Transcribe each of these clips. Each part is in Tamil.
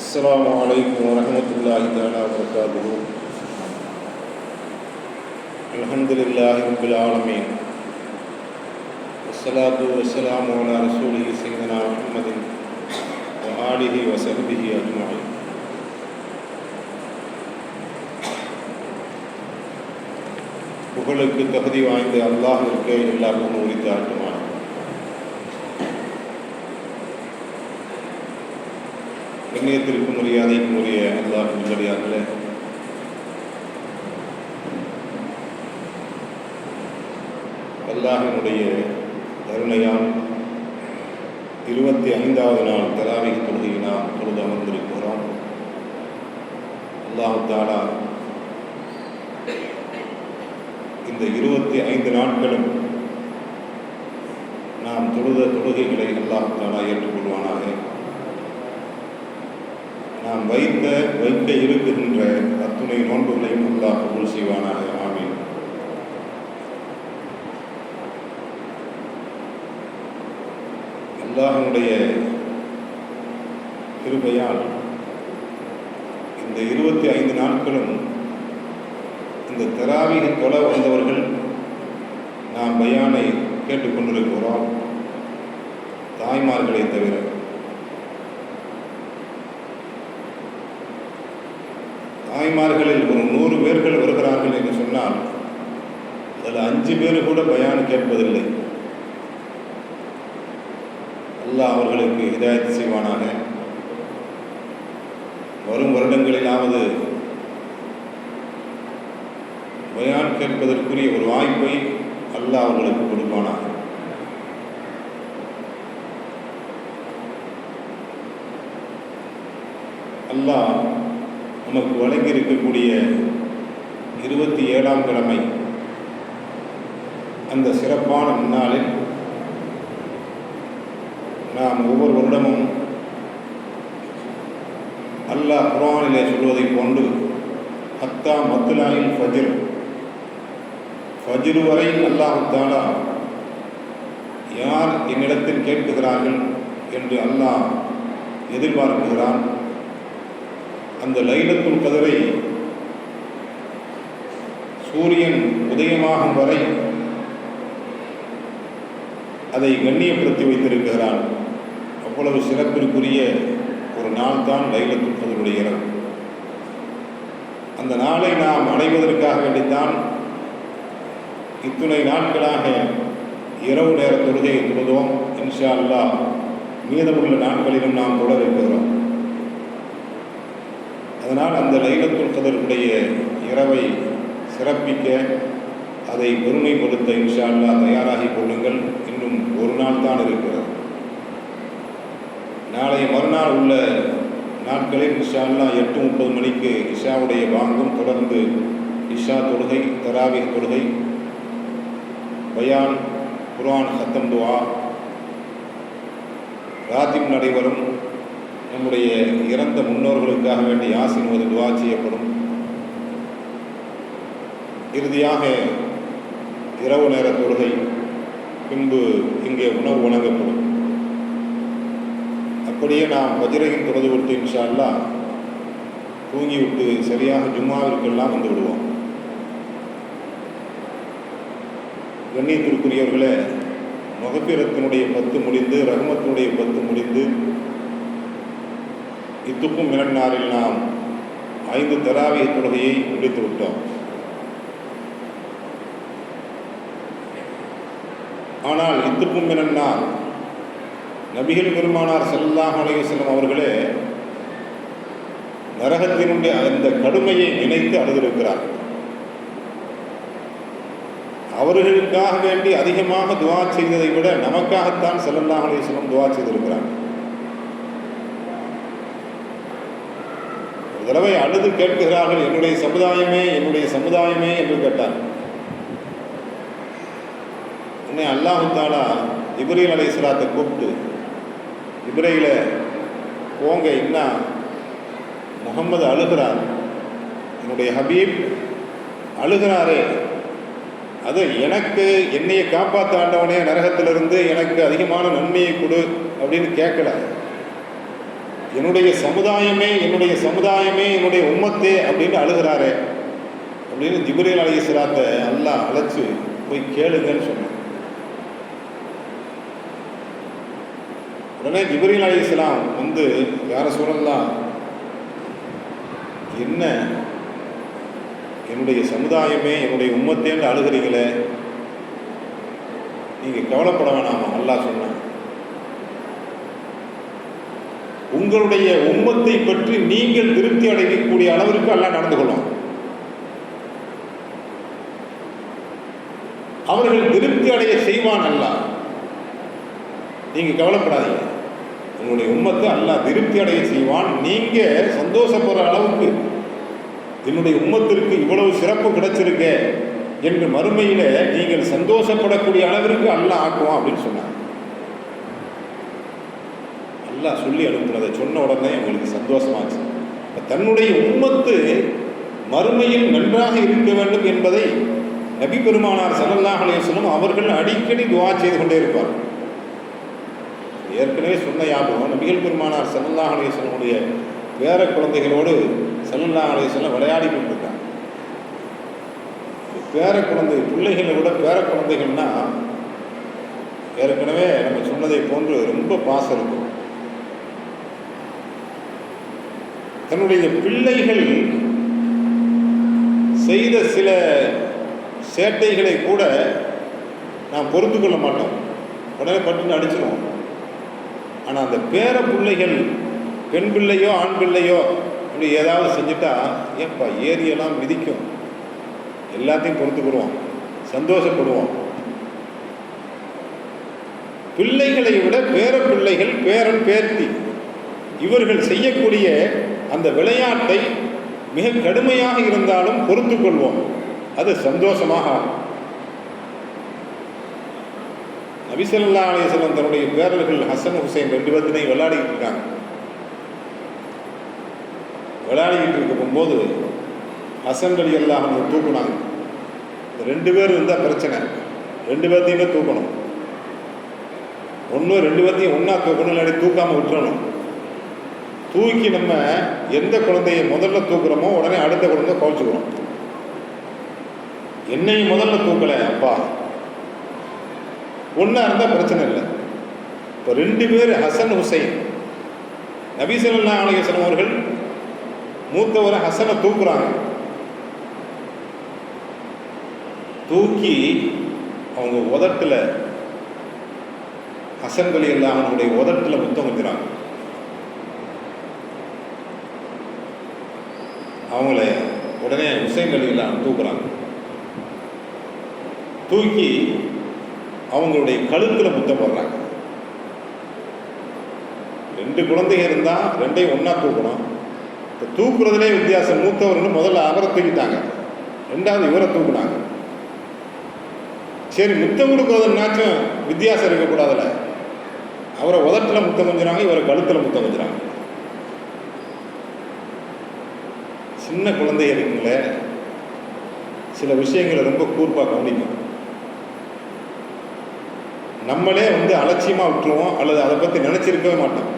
السلام عليكم ورحمة الله تعالى وبركاته الحمد لله رب العالمين والصلاة والسلام على رسوله سيدنا محمد وآله وصحبه أجمعين புகழுக்கு தகுதி வாய்ந்த அல்லாஹிற்கு எல்லா புகழும் உரித்து ஆட்டுவான். கண்ணியத்திற்கும் மரியாதைக்கும் உரிய அல்லாஹ் நல்லடியார்களே அல்லாஹினுடைய கருணையால் இருபத்தி ஐந்தாவது நாள் தராவிக தொழுகையினால் நாம் தொழுது அமர்ந்திருக்கிறோம். அல்லாஹு தாலா இந்த இருபத்தி ஐந்து நாட்களும் நாம் தொழுத தொழுகைகளை எல்லாம் ஏற்றுக்கொள்வானாக. நாம் வைத்த வைக்க இருக்குகின்ற அத்துணை நோன்புகளையும் அல்லாஹ் கபூல் செய்வானாக. ஆமீன். அல்லாஹனுடைய கிருபையால் இந்த இருபத்தி ஐந்து நாட்களும் இந்த தெராவிக தொலை வந்தவர்கள் நாம் பயானை கேட்டுக்கொண்டிருக்கிறோம். தாய்மார்களை தவிர. தாய்மார்களில் ஒரு நூறு பேர்கள் வருகிறார்கள் என்று சொன்னால் அதில் அஞ்சு பேர் கூட பயான் கேட்பதில்லை. அல்லாஹ் அவர்களுக்கு இதாயத்து செய்வானாக. வரும் வருடங்களிலாவது பயான் கேட்பதற்குரிய ஒரு வாய்ப்பை அல்லாஹ் அவர்களுக்கு கொடுப்பானாக. அல்லாஹ் நமக்கு வழங்கி இருக்கக்கூடிய இருபத்தி ஏழாம் கிழமை அந்த சிறப்பான முன்னாளில் நாம் ஒவ்வொரு வருடமும் அல்லாஹ் குரானிலே சொல்வதைப் போன்று ஹத்தா மத்துலாயில் ஃபஜிர் ஃபஜ்ரு வரை அல்லாஹாலா யார் என்னிடத்தில் கேட்குகிறார்கள் என்று அல்லாஹ் எதிர்பார்க்குகிறான் அந்த லைலத்துள் கதிரை சூரியன் உதயமாகும் வரை அதை கண்ணியப்படுத்தி வைத்திருக்கிறான். அவ்வளவு சிறப்பிற்குரிய ஒரு நாள் தான் லைலத்துள் கதருடைய அந்த நாளை நாம் அடைவதற்காக வேண்டித்தான் இத்துணை நாட்களாக இரவு நேர தொழுகையை தொழுதோம் இன்ஷா அல்லாஹ் மீதமுள்ள நாட்களிலும் நாம் தொடர இருக்கிறோம் அதனால் அந்த லைலத்துல் கதருடைய இரவை சிறப்பிக்க அதை பெருமைப்படுத்த இன்ஷா அல்லா தயாராகி கொள்ளுங்கள். இன்னும் ஒரு நாள் தான் இருக்கிறது. நாளைய மறுநாள் உள்ள நாட்களில் இஷா அல்லா எட்டு முப்பது மணிக்கு இஷாவுடைய பாங்கும் தொடர்ந்து இஷா தொழுகை தராவிக தொழுகை பயான் குரான் ஹத்தம் துவா. ராத்திம் நடைபெறும் நம்முடைய இறந்த முன்னோர்களுக்காக வேண்டி யாசின் ஒரு துவா செய்யப்படும். இறுதியாக இரவு நேர தொழுகை பின்பு இங்கே உணவு வழங்கப்படும். அப்படியே நாம் வஜ்ரையின் தொழுது கொடுத்து இன்ஷா அல்லா தூங்கிவிட்டு சரியாக ஜும்மாவிற்கெல்லாம் வந்து விடுவோம். கண்ணியத்திற்குரியவர்களே மகப்பீரத்தினுடைய பத்து முடிந்து ரகமத்தினுடைய பத்து முடிந்து இத்துக்கும் மிரண்டாரில் நாம் ஐந்து தராவிய தொழுகையை முடித்து விட்டோம். ஆனால் இத்துக்கும் மிரண்டார் நபிகள் பெருமானார் செல்லாஹ் அலைவசல்லம் அவர்களே நரகத்தினுடைய அந்த கடுமையை நினைத்து அழுதிருக்கிறார்கள். அவர்களுக்காக வேண்டி அதிகமாக துவா செய்ததை விட நமக்காகத்தான் செல்லல்லாஹ் சொல்லும் துவா செய்திருக்கிறாங்க ஒரு தடவை அழுது கேட்கிறார்கள் என்னுடைய சமுதாயமே என்னுடைய சமுதாயமே என்று கேட்டார். உன்னை அல்லாஹு தாலா இப்ரீல் அலை இஸ்லாத்தை கூப்பிட்டு இப்ரையில போங்க என்ன முகம்மது அழுகிறார் என்னுடைய ஹபீப் அழுகிறாரே அது எனக்கு என்னையை காப்பாற்ற ஆண்டவனே நரகத்திலிருந்து எனக்கு அதிகமான நன்மையை கொடு அப்படின்னு கேட்கல என்னுடைய சமுதாயமே என்னுடைய சமுதாயமே என்னுடைய உம்மத்தே அப்படின்னு அழுகிறாரே அப்படின்னு ஜிப்ரீல் அலி இஸ்லாத்தை அல்லாஹ் அழைச்சு போய் கேளுங்கன்னு சொன்னான். உடனே ஜிப்ரீல் அலி இஸ்லாம் வந்து யார சொல்லலாம் என்ன என்னுடைய சமுதாயமே என்னுடைய உம்மத்தேன்னு அழுகிறீங்களே நீங்கள் கவலைப்பட வேணாமா? அல்லாஹ் சொன்னான். உங்களுடைய உம்மத்தை பற்றி நீங்கள் திருப்தி அடையக்கூடிய அளவிற்கு அல்லாஹ் நடந்து கொள்ளும் அவர்கள் திருப்தி அடைய செய்வான் அல்லாஹ். நீங்கள் கவலைப்படாதீங்க. உங்களுடைய உம்மத்தை அல்லாஹ் திருப்தி அடைய செய்வான். நீங்கள் சந்தோஷப்படுற அளவுக்கு என்னுடைய உம்மத்திற்கு இவ்வளவு சிறப்பு கிடைச்சிருக்க என்று மறுமையில நீங்கள் சந்தோஷப்படக்கூடிய அளவிற்கு அல்லாஹ் ஆக்குவான் அப்படின்னு சொன்னார் அல்லாஹ் சொல்லி அனுப்புனதை சொன்ன உடனே எங்களுக்கு சந்தோஷமாச்சு. இப்போ தன்னுடைய உம்மத்து மறுமையில் நன்றாக இருக்க வேண்டும் என்பதை நபி பெருமானார் ஸல்லல்லாஹு அலைஹி அவர்கள் அடிக்கடி துவா செய்து கொண்டே இருப்பார். ஏற்கனவே சொன்ன ஞாபகம் நபிகள் பெருமானார் ஸல்லல்லாஹு அலைஹி பேர குழந்தைகளோடு ஸல்லல்லாஹு அலைஹி வஸல்லம் விளையாடி கொண்டிருக்காங்க. பேர குழந்தை பிள்ளைகளை விட பேர குழந்தைகள்னா ஏற்கனவே நம்ம சொன்னதை போன்று ரொம்ப பாசம் இருக்கும். தன்னுடைய பிள்ளைகள் செய்த சில சேட்டைகளை கூட நாம் பொறுத்து கொள்ள மாட்டோம். உடனே பட்டுன்னு அடிச்சிடுவோம் ஆனால் அந்த பேர பிள்ளைகள் பெண் பிள்ளையோ ஆண் பிள்ளையோ அப்படி ஏதாவது செஞ்சுட்டா ஏப்பா ஏரியெல்லாம் மிதிக்கும். எல்லாத்தையும் பொறுத்துக்கிடுவோம் சந்தோஷப்படுவோம். பிள்ளைகளை விட பேர பிள்ளைகள் பேரன் பேர்த்தி இவர்கள் செய்யக்கூடிய அந்த விளையாட்டை மிக கடுமையாக இருந்தாலும் பொறுத்து கொள்வோம் அது சந்தோஷமாக ஆகும். நபிசல்லா அலிஸ்லாம் தன்னுடைய பேரர்கள் ஹசன் ஹுசைன் ரெண்டு பேர்த்தினையும் விளையாடிக்கிட்டு இருக்காங்க. விளையாடிக்கிட்டு இருக்கும்போது ஹசன் அலி அல்லாஹ் தூக்குனாங்க. ரெண்டு பேர் இருந்தால் பிரச்சனை. ரெண்டு பேர்த்தையுமே தூக்கணும். ஒன்று ரெண்டு பேர்த்தையும் ஒன்றா தூக்கணும் இல்லாட்டி தூக்காமல் விட்டுறணும். தூக்கி நம்ம எந்த குழந்தைய முதல்ல தூக்குறோமோ உடனே அடுத்த குழந்தை குறைச்சிக்கிறோம் என்னை முதல்ல தூக்கலை அப்பா. ஒன்றா இருந்தால் பிரச்சனை இல்லை. இப்போ ரெண்டு பேர் ஹசன் ஹுசைன். நபீசல்லா அலையசன் அவர்கள் மூத்தவரை ஹசனை தூக்குறாங்க. தூக்கி அவங்க உதட்டில் ஹசன் அலி அல்லாஹ் அவனுடைய உதட்டில் முத்தம் வைக்கிறாங்க அவங்கள உடனே ஹுசைன் அலி அல்லாஹ் தூக்குறாங்க. தூக்கி அவங்களுடைய கழுத்தில் முத்தம் போடுறாங்க. ரெண்டு குழந்தைங்க இருந்தால் ரெண்டையும் ஒன்றா தூக்கணும். இப்போ தூக்குறதுலே வித்தியாசம். மூத்தவர்னு முதல்ல அவரை தூக்கிட்டாங்க. ரெண்டாவது இவரை தூக்குனாங்க. சரி முத்தம் கொடுக்குறதுனாச்சும் வித்தியாசம் இருக்கக்கூடாதுல்ல அவரை உதட்டில் முத்தம் கொஞ்சிறாங்க இவரை கழுத்தில் முத்தம் கொஞ்சிறாங்க சின்ன குழந்தை இருக்குங்களே சில விஷயங்களை ரொம்ப கூர்ப்பாக கவனிக்கும் நம்மளே வந்து அலட்சியமாக விட்டுருவோம் அல்லது அதை பற்றி நினச்சிருக்கவே மாட்டோம்.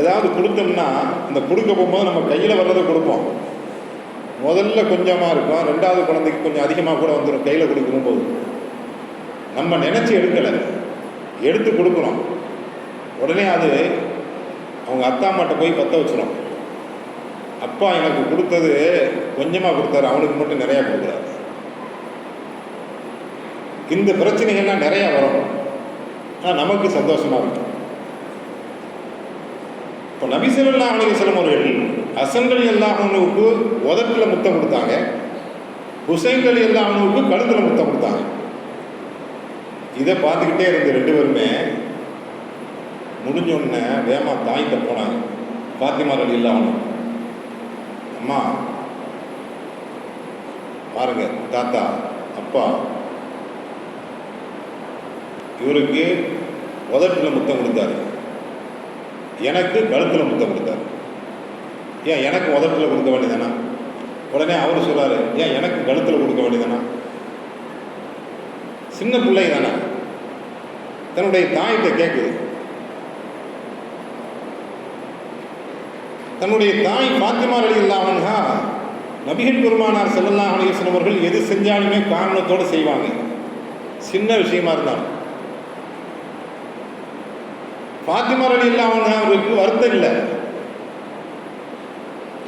ஏதாவது கொடுத்தோம்னா அந்த கொடுக்க போகும்போது நம்ம கையில் வர்றதை கொடுப்போம். முதல்ல கொஞ்சமாக இருக்கும். ரெண்டாவது குழந்தைக்கு கொஞ்சம் அதிகமாக கூட வந்துடும் கையில் கொடுக்கும்போது நம்ம நினச்சி எடுக்கலை. எடுத்து கொடுக்குறோம். உடனே அது அவங்க அத்தா அம்மாட்ட போய் பற்ற வச்சிடும் அப்பா எனக்கு கொடுத்தது கொஞ்சமாக கொடுத்தாரு. அவனுக்கு மட்டும் நிறையா கொடுக்குறாரு. இந்த பிரச்சனைகள்லாம் நிறையா வரும். ஆனால் நமக்கு சந்தோஷமாக இருக்கும். இப்போ நபிசல்லா அலிஸ்லம் அவர்கள் அசன்கள் எல்லாமனுக்கு உதட்டில் முத்தம் கொடுத்தாங்க. ஹுசைன்கள் எல்லாமனுக்கு கழுத்தில் முத்தம் கொடுத்தாங்க. இதை பார்த்துக்கிட்டே இருந்த ரெண்டு பேருமே முடிஞ்சோடனே வேமா தாய்கிட்ட போனாங்க. பாத்திமா அலி இல்லாமல் அம்மா பாருங்க தாத்தா அப்பா இவருக்கு உதட்டில் முத்தம் கொடுத்தாரு. எனக்கு கழுத்தில் முத்தம் கொடுத்தார். ஏன் எனக்கு உதட்டில் கொடுக்க வேண்டியதானா உடனே அவர் சொல்கிறாரு ஏன் எனக்கு கழுத்தில் கொடுக்க வேண்டியதானா சின்ன பிள்ளை தானே தன்னுடைய தாயிட்ட கேட்குது தன்னுடைய தாய் பாத்திமா அலி இல்லாமன்ஹா நபிகள் பெருமானார் செல்லல்லா அலிஸ்லம் அவர்கள் எது செஞ்சாலுமே காரணத்தோடு செய்வாங்க. சின்ன விஷயமா இருந்தாலும். பாத்திமா அலி இல்லாமன்ஹா அவர்களுக்கு வருத்தம் இல்லை.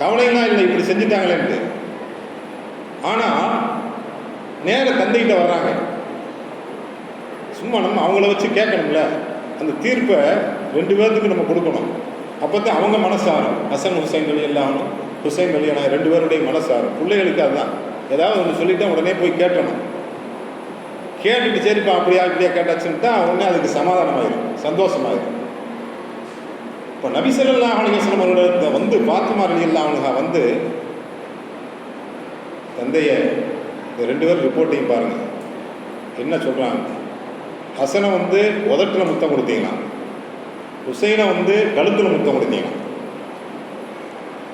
கவலையெல்லாம் இல்லை இப்படி செஞ்சுட்டாங்களேன்ட்டு. ஆனால் நேர தந்தைகிட்ட வர்றாங்க. சும்மா நம்ம அவங்கள வச்சு கேட்கணும்ல. அந்த தீர்ப்பை ரெண்டு பேர்த்துக்கு நம்ம கொடுக்கணும். அப்போ தான் அவங்க மனசாரும். ஹசன் ஹுசைன் அலி அல்லாமனும் ஹுசைன் அலி ஆனால் ரெண்டு பேருடைய மனசாரும். பிள்ளைகளுக்கு அதுதான். ஏதாவது ஒன்று சொல்லிவிட்டு உடனே போய் கேட்டணும் கேட்டுட்டு சரிப்பா அப்படியா இப்படியா கேட்டாச்சுன்ட்டா உடனே அதுக்கு சமாதானமாயிரும். சந்தோஷமாயிரும். இப்போ நபிசல்லா அலிஹசலம் அவர்களிடத்தை வந்து பாத்திமா அலி அல்லாமனுகா வந்து தந்தைய இந்த ரெண்டு பேரும் ரிப்போர்ட்டையும் பாருங்க. என்ன சொல்கிறாங்க ஹசனை வந்து உதட்டில் முத்தம் கொடுத்தீங்கன்னா ஹுசைனை வந்து கழுத்தில் முத்தம் கொடுத்தீங்கன்னா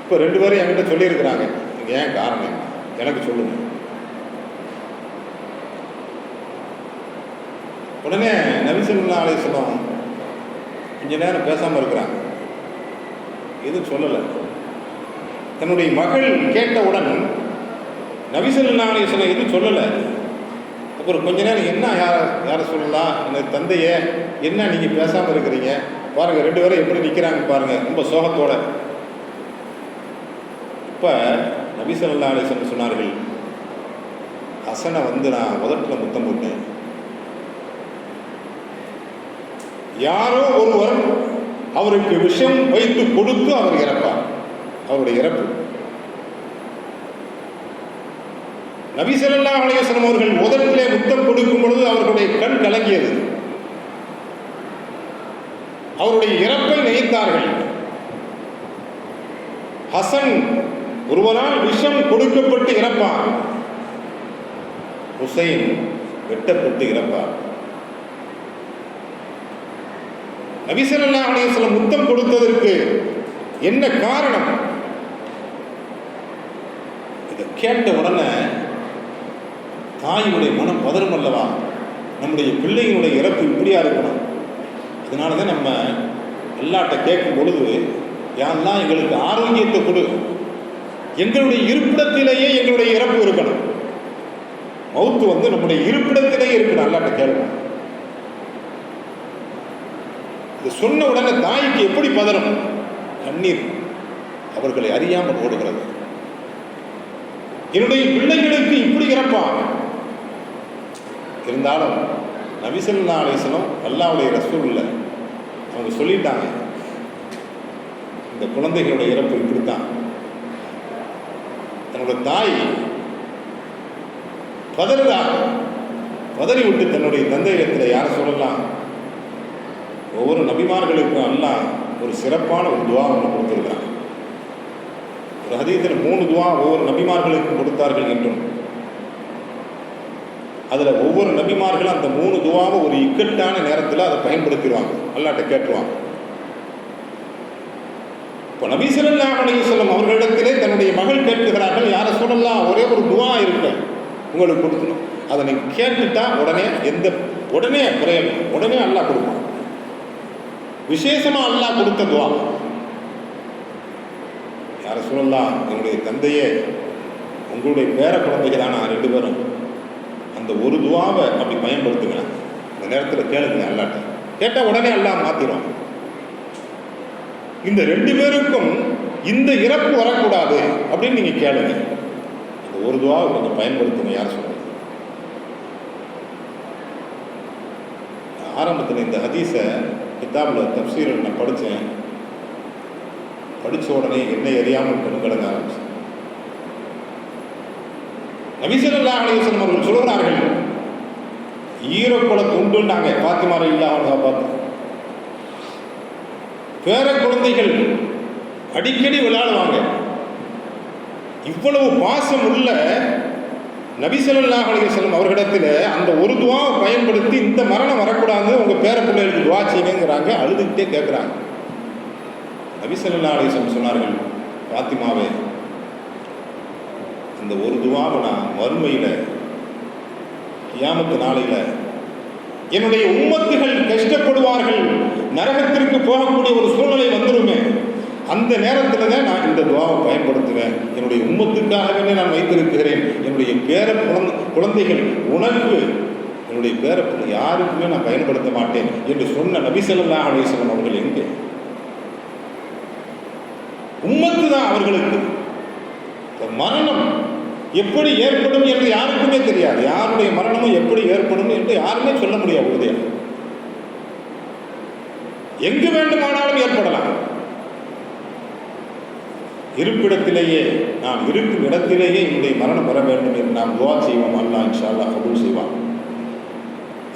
இப்போ ரெண்டு பேரும் என்கிட்ட சொல்லியிருக்கிறாங்க. இதுக்கு ஏன் காரணம் என்ன? எனக்கு சொல்லுங்க. உடனே நபிசல்லா அலிஸ்லாம் கொஞ்ச நேரம் பேசாமல் இருக்கிறாங்க. எதுவும் சொல்லலை. தன்னுடைய மகள் கேட்டவுடன் நபிசல்லா சொல்ல எதுவும் சொல்லலை. அப்புறம் கொஞ்ச நேரம் என்ன யார யாரை சொல்லலாம் எனக்கு தந்தையை என்ன நீங்கள் பேசாமல் இருக்கிறீங்க? பாருங்கள் ரெண்டு பேரும் எப்படி நிற்கிறாங்க பாருங்கள் ரொம்ப சோகத்தோட. இப்போ நபிசல்லா அலிஸ்லம் சொன்னார்கள் ஹசனை வந்து நான் முதட்டில் முத்தம் போட்டேன். யாரோ ஒருவர் அவருக்கு விஷம் வைத்து கொடுத்து அவர் இறப்பார். அவருடைய இறப்பு. நபிசல்லா அலையசனம் அவர்கள் முதலிலே முத்தம் கொடுக்கும் பொழுது அவர்களுடைய கண் கலங்கியது. அவருடைய இறப்பை நினைத்தார்கள். ஹசன் ஒருவரால் விஷம் கொடுக்கப்பட்டு இறப்பார் ஹுசைன் வெட்டப்பட்டு இறப்பார் நபிசல்லா அலையம் முத்தம் கொடுத்ததற்கு என்ன காரணம்? இதை கேட்ட உடனே தாயினுடைய மனம் பதறும் அல்லவா? நம்முடைய பிள்ளையினுடைய இறப்பு இப்படியா இருக்கணும்? அதனால தான் நம்ம எல்லாட்ட கேட்கும் பொழுது யாரெல்லாம் எங்களுக்கு ஆரோக்கியத்தை கொடு. எங்களுடைய இருப்பிடத்திலேயே எங்களுடைய இறப்பு இருக்கணும். மவுத்து வந்து நம்முடைய இருப்பிடத்திலேயே இருக்கணும் அல்லாட்ட கேட்கணும் இது சொன்ன உடனே தாய்க்கு எப்படி பதறும்? கண்ணீர் அவர்களை அறியாமல் ஓடுகிறது. என்னுடைய பிள்ளைகளுக்கு இப்படி இறப்பான் இருந்தாலும் நபிசல்லா அலிஸ்லம் அல்லாவுடைய ரசூல் இல்லை அவங்க சொல்லிட்டாங்க இந்த குழந்தைகளுடைய இறப்பு இப்படித்தான். தன்னோட தாய் பதறுறாங்க பதறி விட்டு தன்னுடைய தந்தையிடத்தில் யாரை சொல்லலாம்? ஒவ்வொரு நபிமார்களுக்கும் அல்லாஹ் ஒரு சிறப்பான ஒரு துவா ஒன்று கொடுத்துருக்கிறாங்க ஒரு ஹதீத்தில் மூணு துவா ஒவ்வொரு நபிமார்களுக்கும் கொடுத்தார்கள் என்றும் அதில் ஒவ்வொரு நபிமார்களும் அந்த மூணு துவாவை ஒரு இக்கட்டான நேரத்தில் அதை பயன்படுத்திடுவாங்க. அல்லாட்ட கேட்டுருவாங்க. இப்போ நபி சொல்லா அலையுசல்லம் அவர்களிடத்திலே தன்னுடைய மகள் கேட்கிறார்கள் யாரை சொல்லலாம் ஒரே ஒரு துவா இருக்க உங்களுக்கு கொடுக்கணும். அதை நீங்கள் கேட்டுட்டா உடனே எந்த உடனே குறையணும். உடனே நல்லா கொடுப்பான். விசேஷமாக அல்லாஹ் கொடுத்த துவா. யாரை சொல்லலாம் என்னுடைய தந்தையே உங்களுடைய பேர குழந்தைகளான ரெண்டு பேரும். அந்த ஒரு துவாவை அப்படி பயன்படுத்துங்க அந்த நேரத்தில் கேளுங்க அல்லாட்ட. கேட்டால் உடனே எல்லாம் மாற்றிடும் இந்த ரெண்டு பேருக்கும் இந்த இறப்பு வரக்கூடாது அப்படின்னு நீங்கள் கேளுங்க. அந்த ஒரு துவாவை கொஞ்சம் பயன்படுத்துங்க யார் சொல்றது? ஆரம்பத்தில் இந்த ஹதீஸை கித்தாபில் தப்சீரில் நான் படித்தேன். படித்த உடனே என்னை அறியாமல் கண்கலங்க ஆரம்பிச்சேன் நபிசல்லா அலிவசனம் அவர்கள் சொல்கிறார்கள் ஈரக்குல துண்டுன்னாங்க பாத்திமார இல்லாம பார்த்து பேர குழந்தைகள் அடிக்கடி விளையாடுவாங்க. இவ்வளவு பாசம் உள்ள நபிசல்லாஹ் அலிவசலம் அவர்களிடத்தில் அந்த ஒரு துவாவை பயன்படுத்தி இந்த மரணம் வரக்கூடாது உங்கள் பேர பிள்ளைகளுக்கு துவா செய்யுங்கிறாங்க அழுதுகிட்டே கேட்குறாங்க நபிசல்லா அலிவசலம் சொன்னார்கள் பாத்திமாவே அந்த ஒரு துவாவை நான் மறுமையில் கியாமத்து நாளையில் என்னுடைய உம்மத்துகள் கஷ்ட அந்த நேரத்தில் தான் நான் இந்த துவாவை பயன்படுத்துவேன். என்னுடைய உம்மத்துக்காகவே நான் வைத்திருக்கிறேன். என்னுடைய பேர குழந்தை குழந்தைகள் உனக்கு என்னுடைய பேர யாருக்குமே நான் பயன்படுத்த மாட்டேன் என்று சொன்ன நபிசல்லா அலிஸ்லாம் அவர்கள் எங்கே? உம்மத்து தான் அவர்களுக்கு. மரணம் எப்படி ஏற்படும் என்று யாருக்குமே தெரியாது. யாருடைய மரணமும் எப்படி ஏற்படும் என்று யாருமே சொல்ல முடியாது. எங்கு வேண்டுமானாலும் ஏற்படலாம். இருப்பிடத்திலேயே நாம் இருக்கும் இடத்திலேயே என்னுடைய மரணம் பெற வேண்டும் என்று நாம் துவா செய்வோம். அல்லா இன்ஷா அல்லாஹ் கபூல் செய்வான்.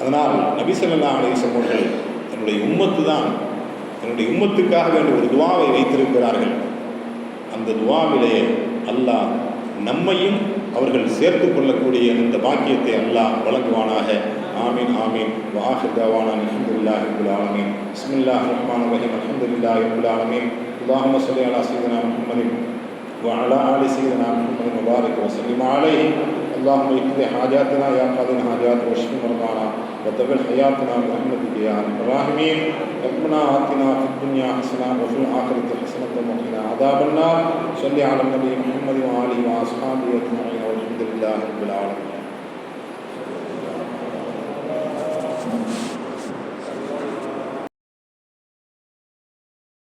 அதனால் நபிசல்லா அலிசம் அவர்கள் என்னுடைய உம்மத்து தான் என்னுடைய உம்மத்துக்காக வேண்டிய ஒரு துவாவை வைத்திருக்கிறார்கள். அந்த துவாவிலே அல்லாஹ் நம்மையும் அவர்கள் சேர்த்து கொள்ளக்கூடிய அந்த பாக்கியத்தை அல்லாஹ் வழங்குவானாக. ஆமீன் ஆமீன். வாஹிர் தவானான் அல்ஹம்துலில்லாஹி ரப்பில் ஆலமீன். பிஸ்மில்லாஹிர் ரஹ்மானிர் ரஹீம். அல்ஹம்துலில்லாஹி ரப்பில் ஆலமீன். اللهم صل على سيدنا محمد وعلى آل سيدنا محمد وبارك وسلم عليه. اللهم اقض حاجاتنا يا قاضي الحاجات واشف مرضانا وطول حياتنا برحمتك يا أرحم الراحمين. ربنا آتنا في الدنيا حسنة وفي الآخرة حسنة وقنا عذاب النار. صل على النبي محمد وآله وأصحابه أجمعين